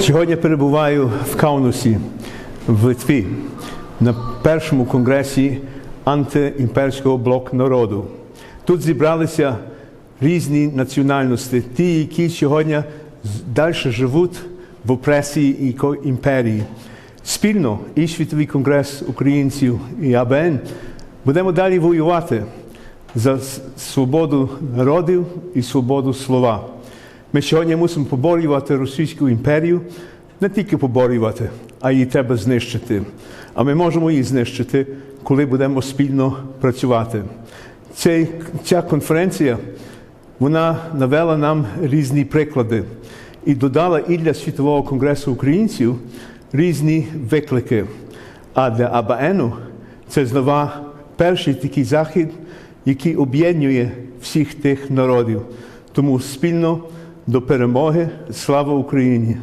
Сьогодні перебуваю в Каунусі, в Литві, на першому конгресі антиімперського блоку народу. Тут зібралися різні національності, ті, які сьогодні далі живуть в опресії і імперії. Спільно і Світовий конгрес українців і АБН будемо далі воювати за свободу народів і свободу слова. Ми сьогодні мусимо поборювати Російську імперію, не тільки поборювати, а її треба знищити. А ми можемо її знищити, коли будемо спільно працювати. Цей, ця конференція вона навела нам різні приклади і додала і для Світового конгресу українців різні виклики. А для АБНу це знову перший такий захід, який об'єднує всіх тих народів. Тому спільно до перемоги слава Україні!